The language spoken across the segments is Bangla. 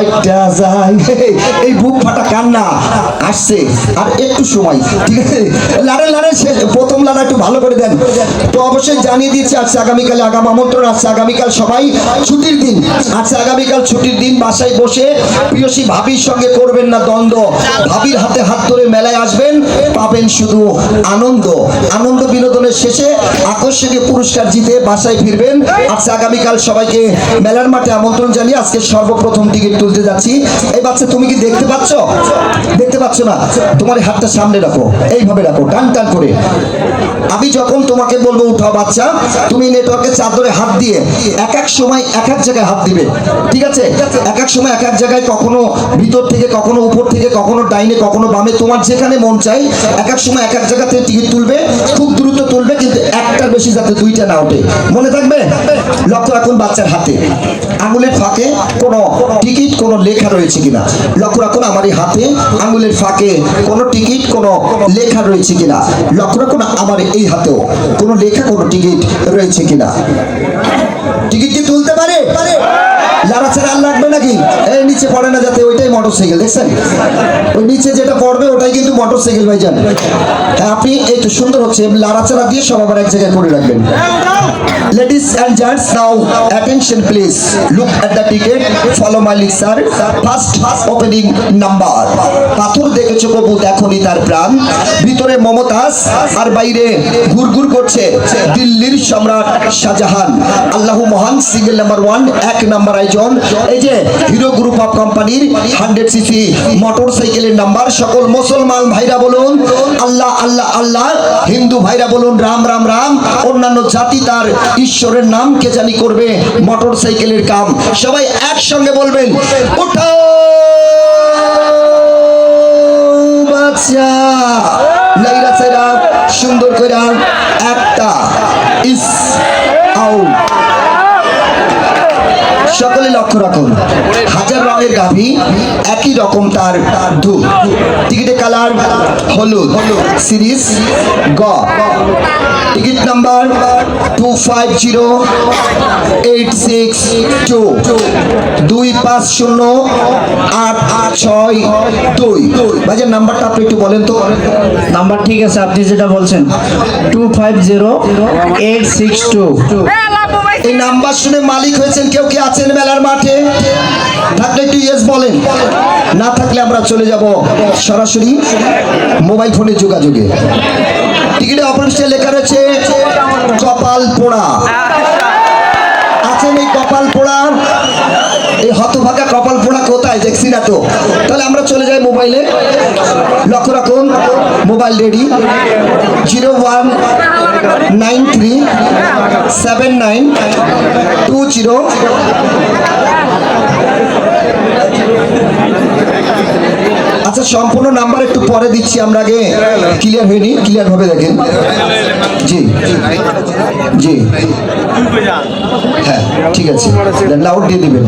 ফাইটটা যায়? এই বুক ফাটা কান্না আসছে। আর একটু সময়, ঠিক আছে? প্রথম একটু ভালো করে দেন। তো অবশ্যই জানিয়ে আজকে আগাম আমন্ত্রণ আছে আগামীকাল সবাই ছুটির দিন। আজকে আগামীকাল ছুটির দিন, বাসায় বসে প্রিয়সী ভাবির সঙ্গে করবেন না দ্বন্দ্ব। ভাবির হাতে হাত ধরে মেলায় আসবেন, পাবেন শুধু আনন্দ। আনন্দ বিনোদনের শেষে আকর্ষণীয় পুরস্কার জিতে বাসায় ফিরবেন। আজকে আগামীকাল সবাইকে মেলার মাঠে আমন্ত্রণ জানিয়ে আজকে সর্বপ্রথম টিকিট তুলতে যাচ্ছি, এই বাচ্চা তুমি কি দেখতে পাচ্ছ? দেখতে পাচ্ছ না। তোমার হাতটা সামনে রাখো। এইভাবে রাখো, টান টান করে। আমি যখন তোমাকে বলব উঠাও বাচ্চা, তুমি নেটওয়ার্কের চাদরে হাত দিয়ে এক এক সময় এক এক জায়গায় হাত দিবে। ঠিক আছে? এক এক সময় এক এক জায়গায় কখনো ভিতর থেকে, কখনো উপর থেকে, কখনো ডাইনে, কখনো বামে, তোমার যেখানে মন চাই, এক এক সময় এক এক জায়গাতে টিকিট তুলবে, খুব দ্রুত তুলবে, কিন্তু বেশি যাতে দুইটা না ওঠে। মনে থাকবে? লক্ষ্য রাখুন বাচ্চার হাতে। আঙুলের ফাঁকে কোনো টিকিট, কোনো লেখা রয়েছে কিনা? লক্ষ্য রাখুন আমার এই হাতে আঙুলের ফাঁকে কোনো টিকিট, কোনো লেখা রয়েছে কিনা? লক্ষ্য রাখুন আমার এই হাতেও কোনো লেখা, কোনো টিকিট রয়েছে কিনা? টিকিট কি তুলতে পারে? লাড়াছাড়া আর লাগবে নাকি? এই নিচে পড়ে না যাতে ওইটাই মোটর সাইকেল দেখছেন? ওই নিচে যেটা পড়বে, ওটাই কিন্তু মোটর সাইকেল ভাই যান হ্যাঁ আপনি এই তো সুন্দর হচ্ছে লাড়াচাড়া দিয়ে সব আবার এক জায়গায় করে রাখবেন। Ladies and gents, now attention please. Look at the ticket. Follow my lead, sir. First opening number. পাথর দেখেছ প্রভু দেখনি তার প্রাণ ভিতরে মমতাজ আর বাইরে ঘুরঘুর করছে দিল্লির সম্রাট শাহজাহান আল্লাহ মহান সিঙ্গেল নাম্বার ওয়ান এক নাম্বার আয়োজন এই যে হিরো গ্রুপ অফ কোম্পানির হান্ড্রেড সিসি মোটর সাইকেলের নাম্বার সকল মুসলমান ভাইরা বলুন আল্লাহ আল্লাহ আল্লাহ হিন্দু ভাইরা বলুন রাম রাম রাম অন্যান্য জাতি তার ঈশ্বরের নাম কে জানি করবে? মোটর সাইকেলের কাম। সবাই একসঙ্গে বলবেন বাচ্চা নাইরা সুন্দর করে একটা, ইস, আউট। সকলে লক্ষ্য রাখুন হাজার রঙের গাভী একই রকম তার ধূপ। টিকিটের কালার হলুদ সিরিজ গ। Ticket number two five zero eight six two দুই পাঁচ শূন্য আট আট ছয় দুই। বাজার নাম্বারটা আপনি একটু বলেন তো। নাম্বার ঠিক আছে আপনি যেটা বলছেন। Two five zero eight six two এই নাম্বার শুনে মালিক হয়েছেন কেউ কি আছেন মেলার মাঠে? থাকলে একটু ইয়েস বলেন। না থাকলে আমরা চলে যাব সরাসরি মোবাইল ফোনে যোগাযোগে। টিকিটে অপরিষ্কার লেখা রয়েছে, কপাল পোড়া। আছেন এই কপাল পোড়া? এই হতভাগা কপাল পোড়া কোথায়? দেখছি না তো। তাহলে আমরা চলে যাই মোবাইলে। লক্ষ্য রাখুন। Mobile ready zero one nine three seven nine two zero আচ্ছা সম্পূর্ণ নাম্বার একটু পরে দিচ্ছি আমরা আগে। ক্লিয়ার হয়নি? ক্লিয়ার ভাবে দেখেন। জি জি। হ্যাঁ ঠিক আছে। লাউড দিয়ে দিবেন।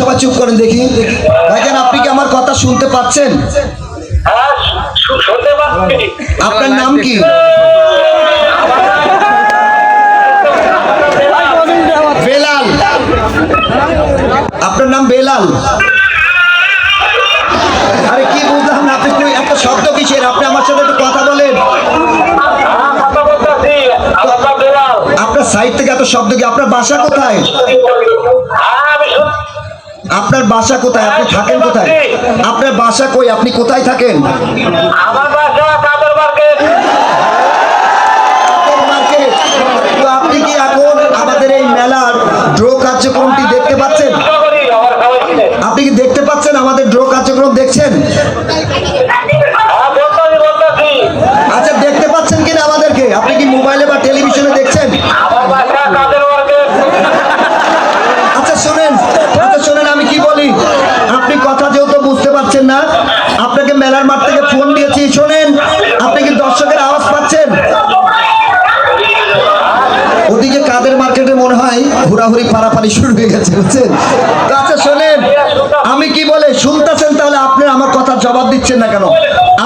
সবাই চুপ করেন দেখি। ভাইজান আপনি কি আমার কথা শুনতে পাচ্ছেন? হ্যাঁ, আপনার নাম কি? বেলাল। আপনার নাম বেলাল। আরে কি বুঝলাম না আপনি একটু একটা শব্দ কিসের? আপনি আমার সাথে একটু কথা বলেন। হ্যাঁ। আপনার সাইড থেকে এত শব্দ কি? আপনার বাসা কোথায়? হ্যাঁ, আপনার বাসা কোথায়? আপনি থাকেন কোথায়? আপনার বাসা কই? আপনি কোথায় থাকেন? আমার বাসা ঘোরাঘুরি পারাপারি শুরু হয়ে গেছে বুঝছেন? আচ্ছা শোনেন আমি কি বলে শুনতেছেন তাহলে আপনি আমার কথা জবাব দিচ্ছেন না কেন?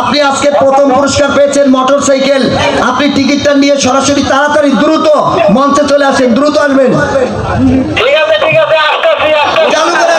আপনি আজকে প্রথম পুরস্কার পেয়েছেন মোটর সাইকেল। আপনি টিকিটটা নিয়ে সরাসরি তাড়াতাড়ি দ্রুত মঞ্চে চলে আসেন দ্রুত আসবেন। ঠিক আছে ঠিক আছে চালু করে